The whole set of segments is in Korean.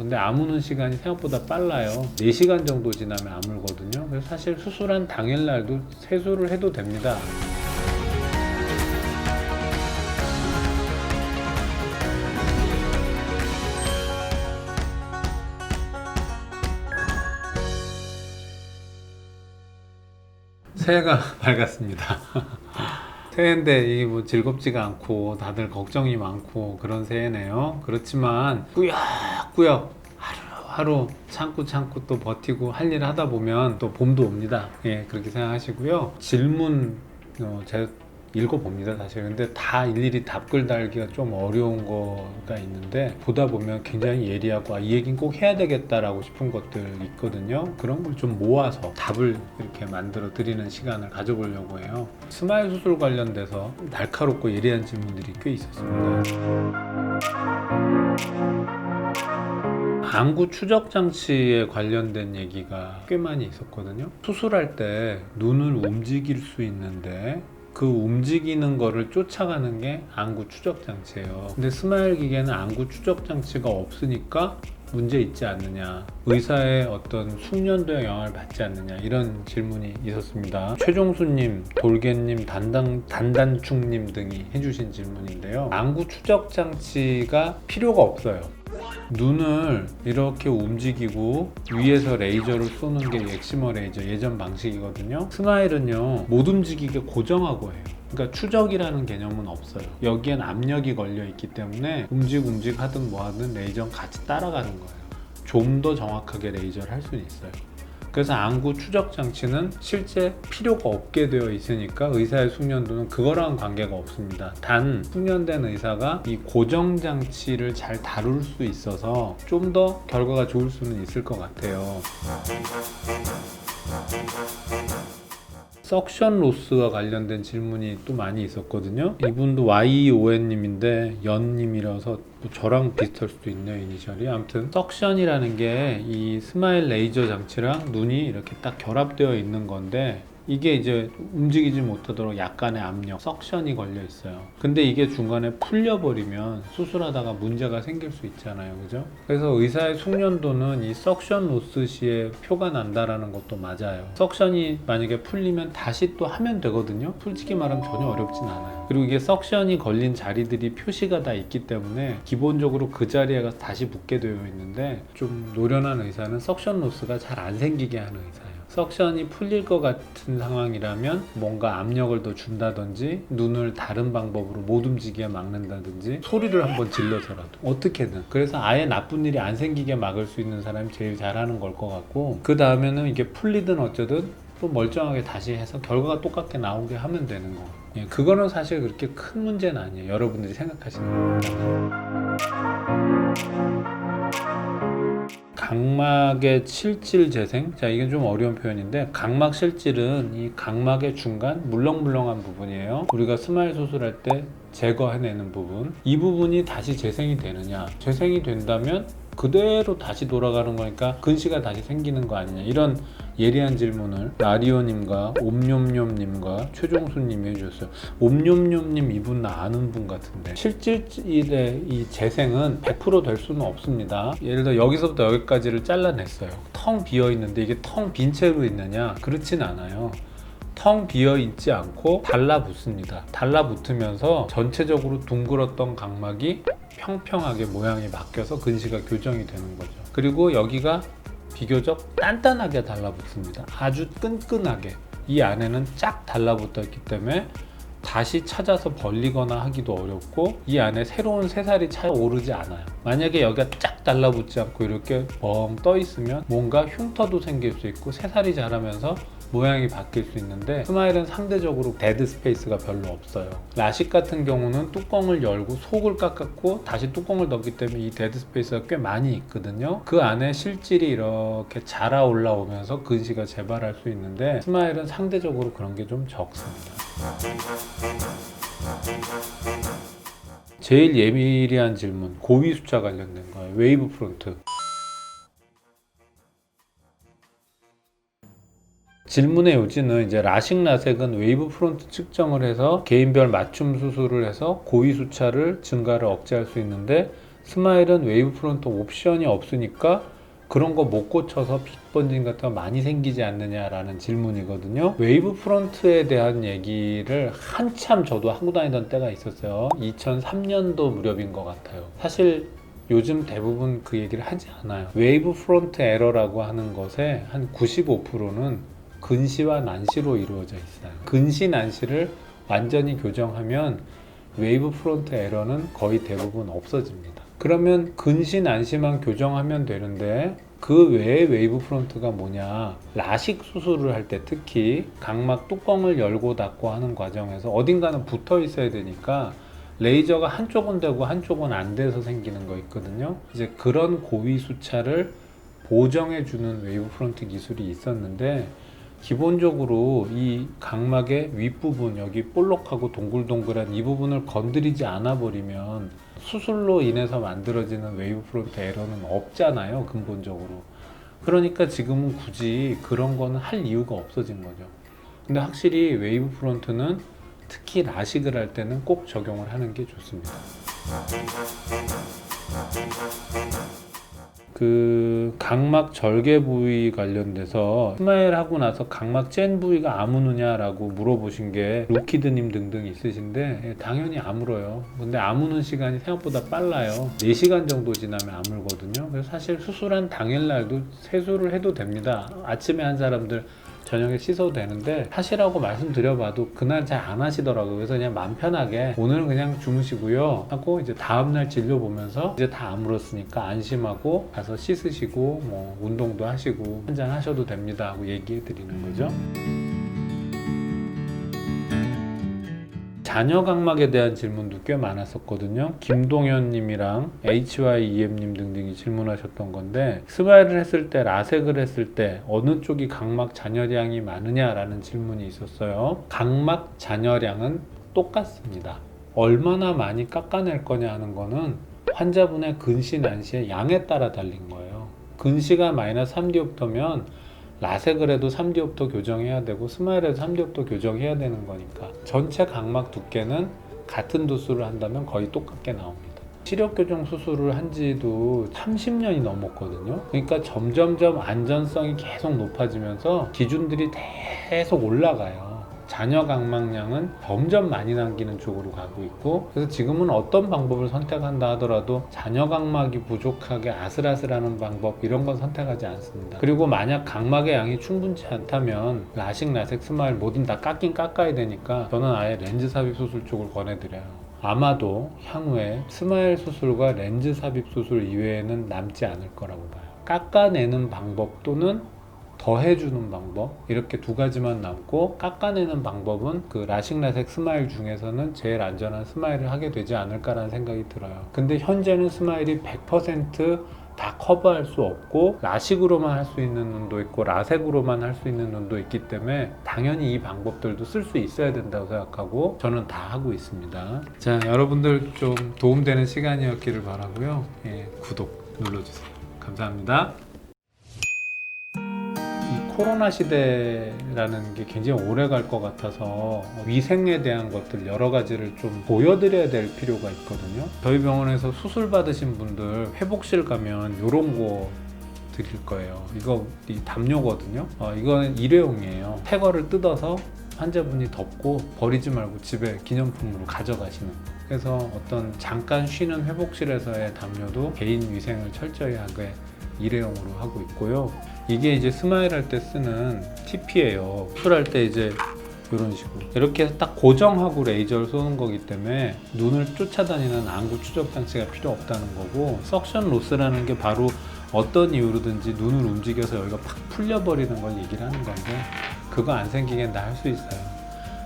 근데 아무는 시간이 생각보다 빨라요. 4시간 정도 지나면 아물거든요. 그래서 사실 수술한 당일날도 세수를 해도 됩니다. 새해가 밝았습니다. 새해인데 이게 뭐 즐겁지가 않고 다들 걱정이 많고 그런 새해네요. 그렇지만 꾸 역꾸역 하루하루 참고 참고 또 버티고 할일 하다 보면 또 봄도 옵니다. 예, 그렇게 생각하시고요. 질문 어, 제가 읽어봅니다 사실. 근데 다 일일이 답글 달기가 좀 어려운 거가 있는데 보다 보면 굉장히 예리하고 아, 이 얘기는 꼭 해야 되겠다라고 싶은 것들 있거든요. 그런 걸 좀 모아서 답을 이렇게 만들어 드리는 시간을 가져보려고 해요. 스마일 수술 관련돼서 날카롭고 예리한 질문들이 꽤 있었습니다 안구 추적 장치에 관련된 얘기가 꽤 많이 있었거든요. 수술할 때 눈을 움직일 수 있는데 그 움직이는 거를 쫓아가는 게 안구 추적 장치예요. 근데 스마일 기계는 안구 추적 장치가 없으니까 문제 있지 않느냐 의사의 어떤 숙련도에 영향을 받지 않느냐 이런 질문이 있었습니다 최종수님 돌개님 단단, 단단충님 등이 해주신 질문인데요 안구 추적 장치가 필요가 없어요 눈을 이렇게 움직이고 위에서 레이저를 쏘는 게 엑시머 레이저 예전 방식이거든요. 스마일은요 못 움직이게 고정하고 해요. 그러니까 추적이라는 개념은 없어요. 여기엔 압력이 걸려 있기 때문에 움직 움직 하든 뭐 하든 레이저는 같이 따라가는 거예요. 좀 더 정확하게 레이저를 할 수는 있어요. 그래서 안구 추적 장치는 실제 필요가 없게 되어 있으니까 의사의 숙련도는 그거랑 관계가 없습니다. 단 숙련된 의사가 이 고정 장치를 잘 다룰 수 있어서 좀 더 결과가 좋을 수는 있을 것 같아요. 석션 로스와 관련된 질문이 또 많이 있었거든요. 이분도 YON님인데 연님이라서 뭐 저랑 비슷할 수도 있네요 이니셜이. 아무튼 석션이라는 게 이 스마일 레이저 장치랑 눈이 이렇게 딱 결합되어 있는 건데 이게 이제 움직이지 못하도록 약간의 압력, 석션이 걸려 있어요. 근데 이게 중간에 풀려버리면 수술하다가 문제가 생길 수 있잖아요. 그죠? 그래서 의사의 숙련도는 이 석션 로스 시에 표가 난다라는 것도 맞아요. 석션이 만약에 풀리면 다시 또 하면 되거든요. 솔직히 말하면 전혀 어렵진 않아요. 그리고 이게 석션이 걸린 자리들이 표시가 다 있기 때문에 기본적으로 그 자리에 가서 다시 붙게 되어 있는데 좀 노련한 의사는 석션 로스가 잘 안 생기게 하는 의사예요. 석션이 풀릴 것 같은 상황이라면 뭔가 압력을 더 준다든지 눈을 다른 방법으로 못 움직이게 막는다든지 소리를 한번 질러서라도 어떻게든 그래서 아예 나쁜 일이 안 생기게 막을 수 있는 사람이 제일 잘하는 걸 것 같고 그 다음에는 이게 풀리든 어쩌든 또 멀쩡하게 다시 해서 결과가 똑같게 나오게 하면 되는 거. 예, 그거는 사실 그렇게 큰 문제는 아니에요. 여러분들이 생각하시는 거. 각막의 실질 재생. 자, 이게 좀 어려운 표현인데, 각막 실질은 이 각막의 중간 물렁물렁한 부분이에요. 우리가 스마일 수술할 때 제거해내는 부분. 이 부분이 다시 재생이 되느냐? 재생이 된다면 그대로 다시 돌아가는 거니까 근시가 다시 생기는 거 아니냐 이런 예리한 질문을 라리오님과 옴뇸뇸님과 최종수님이 해주셨어요. 옴뇸뇸님 이분 나 아는 분 같은데 실질의 이 재생은 100%될 수는 없습니다. 예를 들어 여기서부터 여기까지를 잘라냈어요. 텅 비어 있는데 이게 텅 빈 채로 있느냐? 그렇진 않아요. 텅 비어 있지 않고 달라붙습니다. 달라붙으면서 전체적으로 둥글었던 각막이 평평하게 모양이 바뀌어서 근시가 교정이 되는 거죠. 그리고 여기가 비교적 단단하게 달라붙습니다. 아주 끈끈하게. 이 안에는 쫙 달라붙어 있기 때문에 다시 찾아서 벌리거나 하기도 어렵고 이 안에 새로운 새살이 차 오르지 않아요. 만약에 여기가 쫙 달라붙지 않고 이렇게 뻥떠 있으면 뭔가 흉터도 생길 수 있고 새살이 자라면서 모양이 바뀔 수 있는데 스마일은 상대적으로 데드 스페이스가 별로 없어요. 라식 같은 경우는 뚜껑을 열고 속을 깎았고 다시 뚜껑을 넣기 때문에 이 데드 스페이스가 꽤 많이 있거든요. 그 안에 실질이 이렇게 자라 올라오면서 근시가 재발할 수 있는데 스마일은 상대적으로 그런 게 좀 적습니다. 제일 예리한 질문 고위 숫자 관련된 거예요. 웨이브 프론트. 질문의 요지는 이제 라식 라섹은 웨이브 프론트 측정을 해서 개인별 맞춤 수술을 해서 고위 수차를 증가를 억제할 수 있는데 스마일은 웨이브 프론트 옵션이 없으니까 그런 거 못 고쳐서 빛 번짐 같은 거 많이 생기지 않느냐라는 질문이거든요. 웨이브 프론트에 대한 얘기를 한참 저도 하고 다니던 때가 있었어요. 2003년도 무렵인 것 같아요. 사실 요즘 대부분 그 얘기를 하지 않아요. 웨이브 프론트 에러라고 하는 것의 한 95%는 근시와 난시로 이루어져 있어요. 근시 난시를 완전히 교정하면 웨이브 프론트 에러는 거의 대부분 없어집니다. 그러면 근시 난시만 교정하면 되는데 그 외에 웨이브 프론트가 뭐냐 라식 수술을 할 때 특히 각막 뚜껑을 열고 닫고 하는 과정에서 어딘가는 붙어 있어야 되니까 레이저가 한쪽은 되고 한쪽은 안 돼서 생기는 거 있거든요. 이제 그런 고위 수차를 보정해 주는 웨이브 프론트 기술이 있었는데 기본적으로 이 각막의 윗부분 여기 볼록하고 동글동글한 이 부분을 건드리지 않아 버리면 수술로 인해서 만들어지는 웨이브 프론트 에러는 없잖아요 근본적으로. 그러니까 지금은 굳이 그런 거는 할 이유가 없어진 거죠. 근데 확실히 웨이브 프론트는 특히 라식을 할 때는 꼭 적용을 하는 게 좋습니다 그 각막 절개 부위 관련돼서 스마일 하고 나서 각막 짠 부위가 아무느냐라고 물어보신 게 루키드님 등등 있으신데 예, 당연히 아물어요. 근데 아무는 시간이 생각보다 빨라요. 4시간 정도 지나면 아물거든요. 그래서 사실 수술한 당일날도 세수를 해도 됩니다. 아침에 한 사람들 저녁에 씻어도 되는데 하시라고 말씀드려봐도 그날 잘 안 하시더라고요. 그래서 그냥 마음 편하게 오늘 그냥 주무시고요 하고 이제 다음날 진료 보면서 이제 다 아물었으니까 안심하고 가서 씻으시고 뭐 운동도 하시고 한잔 하셔도 됩니다 하고 얘기해 드리는 거죠. 자녀 각막에 대한 질문도 꽤 많았었거든요. 김동현 님이랑 HYEM 님 등등이 질문하셨던 건데 스마일을 했을 때 라섹을 했을 때 어느 쪽이 각막 잔여량이 많으냐라는 질문이 있었어요. 각막 잔여량은 똑같습니다. 얼마나 많이 깎아낼 거냐 하는 거는 환자분의 근시 난시의 양에 따라 달린 거예요. 근시가 마이너스 3디옵터면 라섹을 해도 3디옵터 교정해야 되고 스마일에도 3디옵터 교정해야 되는 거니까 전체 각막 두께는 같은 도수를 한다면 거의 똑같게 나옵니다. 시력 교정 수술을 한 지도 30년이 넘었거든요. 그러니까 점점점 안전성이 계속 높아지면서 기준들이 계속 올라가요. 잔여 각막량은 점점 많이 남기는 쪽으로 가고 있고 그래서 지금은 어떤 방법을 선택한다 하더라도 잔여 각막이 부족하게 아슬아슬하는 방법 이런 건 선택하지 않습니다. 그리고 만약 각막의 양이 충분치 않다면 라식, 라섹, 스마일 뭐든 다 깎긴 깎아야 되니까 저는 아예 렌즈 삽입 수술 쪽을 권해드려요. 아마도 향후에 스마일 수술과 렌즈 삽입 수술 이외에는 남지 않을 거라고 봐요. 깎아내는 방법 또는 더해주는 방법 이렇게 두 가지만 남고 깎아내는 방법은 그 라식 라섹 스마일 중에서는 제일 안전한 스마일을 하게 되지 않을까라는 생각이 들어요. 근데 현재는 스마일이 100%다 커버할 수 없고 라식으로만 할 수 있는 눈도 있고 라섹으로만 할 수 있는 눈도 있기 때문에 당연히 이 방법들도 쓸 수 있어야 된다고 생각하고 저는 다 하고 있습니다. 자 여러분들 좀 도움되는 시간이었기를 바라고요. 예, 구독 눌러주세요. 감사합니다. 이 코로나 시대라는 게 굉장히 오래 갈 것 같아서 위생에 대한 것들 여러 가지를 좀 보여드려야 될 필요가 있거든요. 저희 병원에서 수술 받으신 분들 회복실 가면 이런 거 드릴 거예요. 이거 이 담요거든요. 어, 이거는 일회용이에요. 태거를 뜯어서 환자분이 덮고 버리지 말고 집에 기념품으로 가져가시는 거. 그래서 어떤 잠깐 쉬는 회복실에서의 담요도 개인 위생을 철저히 하게 일회용으로 하고 있고요. 이게 이제 스마일 할 때 쓰는 TP예요. 수술할 때 이제 이런 식으로 이렇게 해서 딱 고정하고 레이저를 쏘는 거기 때문에 눈을 쫓아다니는 안구 추적 장치가 필요 없다는 거고 석션 로스라는 게 바로 어떤 이유로든지 눈을 움직여서 여기가 팍 풀려버리는 걸 얘기를 하는 건데 그거 안 생기게 다할수 있어요.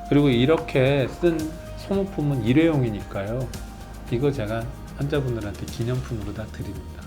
그리고 이렇게 쓴 소모품은 일회용이니까요. 이거 제가 환자분들한테 기념품으로 다 드립니다.